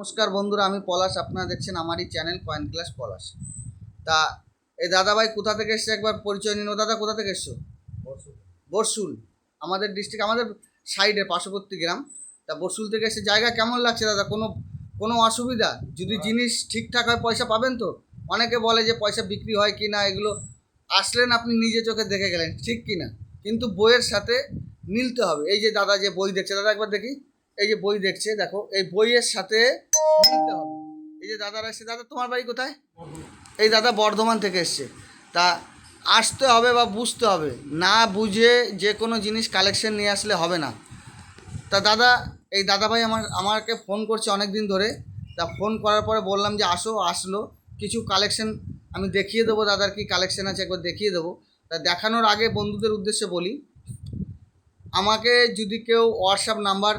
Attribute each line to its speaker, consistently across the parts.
Speaker 1: নমস্কার বন্ধুরা আমি পলাশ। আপনারা দেখছেন আমারই চ্যানেল কয়েন ক্লাস পলাশ। তা এই দাদাভাই কোথা থেকে এসছে একবার পরিচয় নিন? ও দাদা কোথা থেকে এসছো? বরসুল আমাদের ডিস্ট্রিক্ট আমাদের সাইডে পার্শ্ববর্তী গ্রাম। তা বরসুল থেকে এসে জায়গা কেমন লাগছে দাদা? কোনো কোনো অসুবিধা? যদি জিনিস ঠিকঠাক হয় পয়সা পাবেন তো? অনেকে বলে যে পয়সা বিক্রি হয় কি না এগুলো আসলেন আপনি নিজে চোখে দেখে গেলেন ঠিক কি না? কিন্তু বইয়ের সাথে মিলতে হবে। এই যে দাদা যে বই দেখছে দাদা একবার দেখি। এই যে বই দেখছে, দেখো, এই বইয়ের সাথে হবে। এই যে দাদারা এসছে দাদা, তোমার বাড়ি কোথায়? এই দাদা বর্ধমান থেকে এসছে। তা আসতে হবে বা বুঝতে হবে, না বুঝে যে কোনো জিনিস কালেকশন নিয়ে আসলে হবে না। তা দাদা, এই দাদাভাই আমার, আমাকে ফোন করছে অনেক দিন ধরে। তা ফোন করার পরে বললাম যে আসো, আসলো। কিছু কালেকশন আমি দেখিয়ে দেবো, দাদার কি কালেকশন আছে একবার দেখিয়ে দেবো। তা দেখানোর আগে বন্ধুদের উদ্দেশ্যে বলি, আমাকে যদি কেউ হোয়াটসঅ্যাপ নাম্বার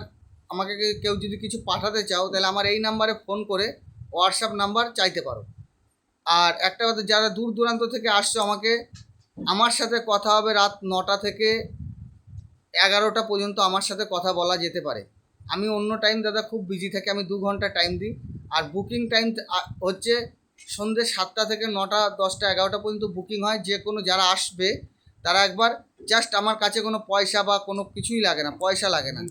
Speaker 1: আমাকে কেউ যদি কিছু পাঠাতে চাও, তাহলে আমার এই নাম্বারে ফোন করে হোয়াটসঅ্যাপ নাম্বার চাইতে পারো। আর একটা কথা, যারা দূর দূরান্ত থেকে আসছো আমাকে, আমার সাথে কথা হবে রাত নটা থেকে এগারোটা পর্যন্ত আমার সাথে কথা বলা যেতে পারে। আমি অন্য টাইম দাদা, খুব বিজি থাকি, আমি দু ঘণ্টা টাইম দিই। আর বুকিং টাইম হচ্ছে সন্ধ্যে সাতটা থেকে নটা, দশটা, এগারোটা পর্যন্ত বুকিং হয়। যে কোনো যারা আসবে, তারা একবার জাস্ট আমার কাছে কোনো পয়সা বা কোনো কিছুই লাগে না, পয়সা লাগে না।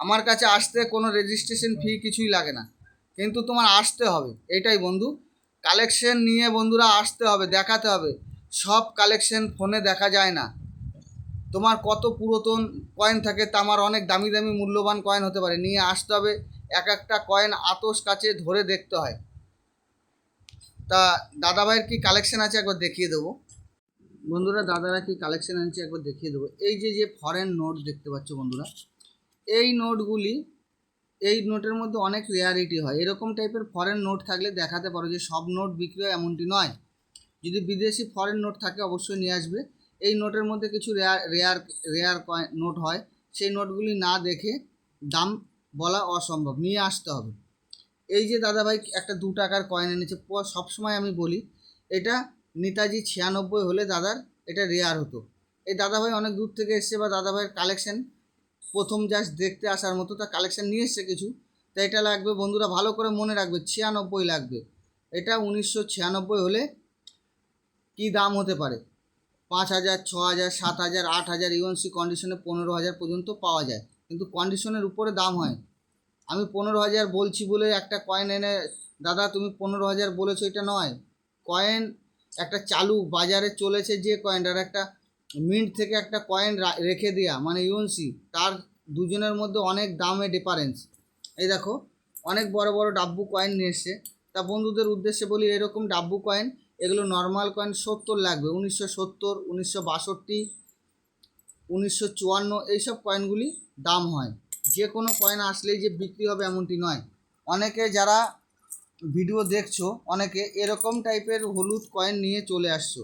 Speaker 1: আমার কাছে আসতে কোনো রেজিস্ট্রেশন ফি কিছুই লাগে না। কিন্তু তোমার আসতে হবে, এটাই বন্ধু। কালেকশন নিয়ে বন্ধুরা আসতে হবে, দেখাতে হবে। সব কালেকশন ফোনে দেখা যায় না। তোমার কত পুরাতন কয়েন থাকে তা আমার অনেক দামি দামি মূল্যবান কয়েন হতে পারে। নিয়ে আসতে হবে, এক একটা কয়েন আতস কাছে ধরে দেখতে হয়। তা দাদাভাইয়ের কি কালেকশন আছে একবার দেখিয়ে দেবো। বন্ধুরা, দাদারা কি কালেকশন আনছে একবার দেখিয়ে দেবো। এই যে যে ফরেন নোট দেখতে পাচ্ছ বন্ধুরা এই নোটগুলি, এই নোটের মধ্যে অনেক রেয়ারিটি হয়। এরকম টাইপের ফরেন নোট থাকলে দেখাতে পারো যে সব নোট বিক্রি হয় এমনটি নয়। যদি বিদেশি ফরেন নোট থাকে, অবশ্যই নিয়ে আসবে। এই নোটের মধ্যে কিছু রেয়ার রেয়ার রেয়ার নোট হয়। সেই নোটগুলি না দেখে দাম বলা অসম্ভব। নিয়ে আসতে হবে। এই যে দাদাভাই একটা দু টাকার কয়েন এনেছে সবসময় আমি বলি, এটা নেতাজি ছিয়ানব্বই হলে দাদার এটা রেয়ার হতো। এই দাদাভাই অনেক দূর থেকে এসছে বা দাদাভাইয়ের কালেকশন প্রথম জাস্ট দেখতে আসার মতো, তা কালেকশান নিয়ে এসছে কিছু। তা এটা লাগবে বন্ধুরা ভালো করে মনে রাখবে, ছিয়ানব্বই লাগবে। এটা উনিশশো ছিয়ানব্বই হলে কী দাম হতে পারে? পাঁচ হাজার, ছ হাজার, সাত হাজার, আট হাজার ইউএনসি কন্ডিশনে পনেরো হাজার পর্যন্ত পাওয়া যায়। কিন্তু কন্ডিশনের উপরে দাম হয়। আমি পনেরো হাজার বলছি বলে একটা কয়েন এনে, দাদা, তুমি পনেরো হাজার বলেছ, এটা নয়। কয়েন একটা চালু বাজারে চলেছে যে কয়েনটার একটা মিন্ট থেকে একটা কয়েন রেখে দেওয়া মানে ইউএনসি তার দুজনের মধ্যে অনেক দামে ডিফারেন্স এই দেখো, অনেক বড় বড় ডাব্বু কয়েন নিয়ে এসছে। তা বন্ধুদের উদ্দেশ্যে বলি, এরকম ডাব্বু কয়েন এগুলো নর্মাল কয়েন সত্তর লাগবে। উনিশশো সত্তর, উনিশশো বাষট্টি, উনিশশো চুয়ান্ন, এইসব কয়েনগুলি দাম হয়। যে কোনো কয়েন আসলেই যে বিক্রি হবে এমনটি নয়। অনেকে যারা ভিডিও দেখছ, অনেকে এরকম টাইপের হলুদ কয়েন নিয়ে চলে আসছো।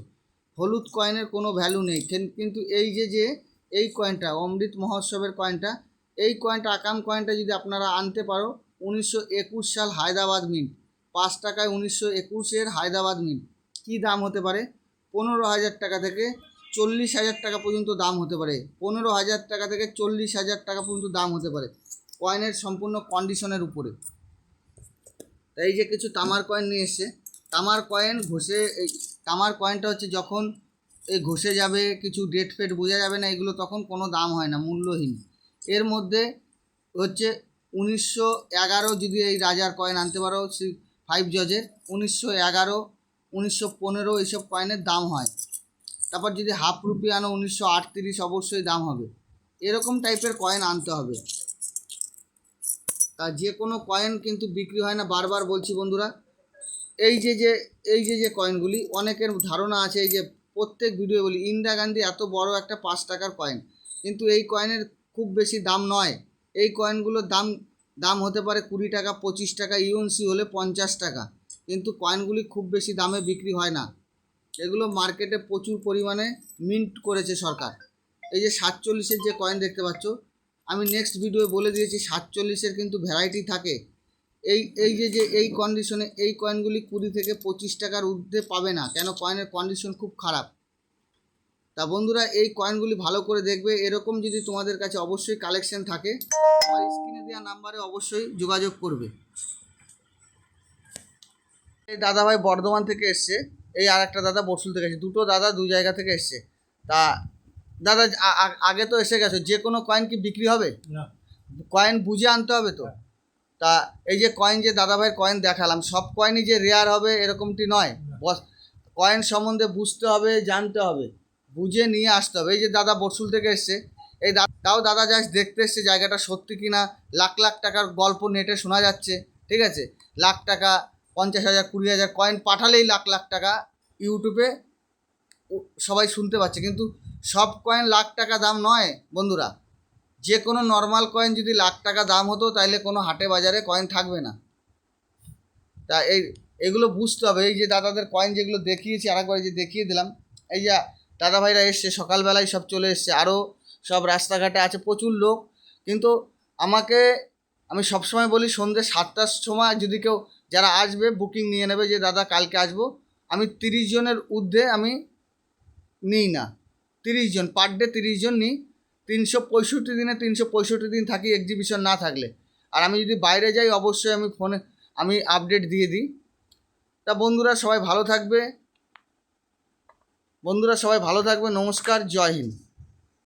Speaker 1: হলুদ কয়েনের কোনো ভ্যালু নেই। কিন্তু এই যে যে এই কয়েনটা অমৃত মহোৎসবের কয়েনটা এই কয়েনটা আকাম কয়েনটা যদি আপনারা আনতে পারো, উনিশশো একুশ সাল হায়দ্রাবাদ মিন্ট পাঁচ টাকায় উনিশশো একুশের হায়দ্রাবাদ মিন্ট কী দাম হতে পারে? পনেরো হাজার টাকা থেকে চল্লিশ হাজার টাকা পর্যন্ত দাম হতে পারে। পনেরো হাজার টাকা থেকে চল্লিশ হাজার টাকা পর্যন্ত দাম হতে পারে কয়েনের সম্পূর্ণ কন্ডিশনের উপরে। এই যে কিছু তামার কয়েন নিয়ে এসছে তামার কয়েন ঘষে, এই তামার কয়েনটা হচ্ছে যখন এই ঘষে যাবে, কিছু ডেট ফেট বোঝা যাবে না, এগুলো তখন কোনো দাম হয় না, মূল্যহীন। এর মধ্যে হচ্ছে উনিশশো এগারো যদি এই রাজার কয়েন আনতে পারো সেই ফাইভ জজের উনিশশো এগারো, উনিশশো পনেরো এইসব কয়েনের দাম হয়। তারপর যদি হাফ রুপি আনো, উনিশশো আটত্রিশ অবশ্যই দাম হবে। এরকম টাইপের কয়েন আনতে হবে। তা যে কোনো কয়েন কিন্তু বিক্রি হয় না, বারবার বলছি বন্ধুরা এই যে যে, এই যে যে কয়েনগুলি অনেকের ধারণা আছে এই যে প্রত্যেক ভিডিও বলি, ইন্দিরা গান্ধী এত বড় একটা পাঁচ টাকার কয়েন কিন্তু এই কয়েনের খুব বেশি দাম নয়। এই কয়েনগুলোর দাম দাম হতে পারে কুড়ি টাকা, পঁচিশ টাকা ইউএনসি হলে পঞ্চাশ টাকা, কিন্তু কয়েনগুলি খুব বেশি দামে বিক্রি হয় না। এগুলো মার্কেটে প্রচুর পরিমাণে মিন্ট করেছে সরকার। এই যে সাতচল্লিশের যে কয়েন দেখতে পাচ্ছ, আমি নেক্সট ভিডিও বলে দিয়েছি, সাতচল্লিশের কিন্তু ভ্যারাইটি থাকে। এই এই যে যে এই কন্ডিশনে এই কয়েনগুলি কুড়ি থেকে পঁচিশ টাকার ঊর্ধ্বে পাবে না। কেন? কয়েনের কন্ডিশন খুব খারাপ। তা বন্ধুরা এই কয়েনগুলি ভালো করে দেখবে। এরকম যদি তোমাদের কাছে অবশ্যই কালেকশন থাকে আমার স্ক্রিনে দেওয়া নাম্বারে অবশ্যই যোগাযোগ করবে। এই দাদাভাই বর্ধমান থেকে এসছে। এই আর একটা দাদা বরশুল থেকে এসছে। দুটো দাদা দু জায়গা থেকে এসছে। তা দাদা আগে তো এসে গেছো। যে কোনো কয়েন কি বিক্রি হবে?
Speaker 2: না।
Speaker 1: কয়েন বুঝে আনতে হবে তো?
Speaker 2: হ্যাঁ।
Speaker 1: তা এই যে কয়েন যে দাদাভাইয়ের কয়েন দেখালাম, সব কয়েনই যে রেয়ার হবে এরকমটি নয়। বস কয়েন সম্বন্ধে বুঝতে হবে, জানতে হবে, বুঝে নিয়ে আসতে হবে। এই যে দাদা বরশুল থেকে এসছে, এই তাও দাদা জাস্ট দেখতে এসছে জায়গাটা সত্যি কি না লাখ লাখ টাকার গল্প নেটে শোনা যাচ্ছে, ঠিক আছে? লাখ টাকা, পঞ্চাশ হাজার, কুড়ি হাজার কয়েন পাঠালেই লাখ লাখ টাকা ইউটিউবে সবাই শুনতে পাচ্ছে। কিন্তু সব কয়েন লাখ টাকা দাম নয়, বন্ধুরা। যে কোনো নর্মাল কয়েন যদি লাখ টাকা দাম হতো তাহলে কোনো হাটে বাজারে কয়েন থাকবে না। তা এই, এগুলো বুঝতে হবে। এই যে দাদাদের কয়েন যেগুলো দেখিয়েছি, আরেকবার যে দেখিয়ে দিলাম। এই যে দাদা ভাইরা এসছে, সকালবেলায় সব চলে এসছে। আরও সব রাস্তাঘাটে আছে, প্রচুর লোক। কিন্তু আমাকে, আমি সবসময় বলি সন্ধ্যে সাতটার সময় যদি কেউ, যারা আসবে বুকিং নিয়ে নেবে যে, দাদা, কালকে আসব। আমি তিরিশ জনের ঊর্ধ্বে আমি নিই না। তিরিশ জন পার ডে তিরিশ জন নিই। তিনশো পঁয়ষট্টি দিনে তিনশো পঁয়ষট্টি দিন থাকি এক্সিবিশন না থাকলে। আর আমি যদি বাইরে যাই, অবশ্যই আমি ফোনে আমি আপডেট দিয়ে দিই। তা বন্ধুরা, সবাই ভালো থাকবে। বন্ধুরা, সবাই ভালো থাকবে। নমস্কার, জয় হিন্দ।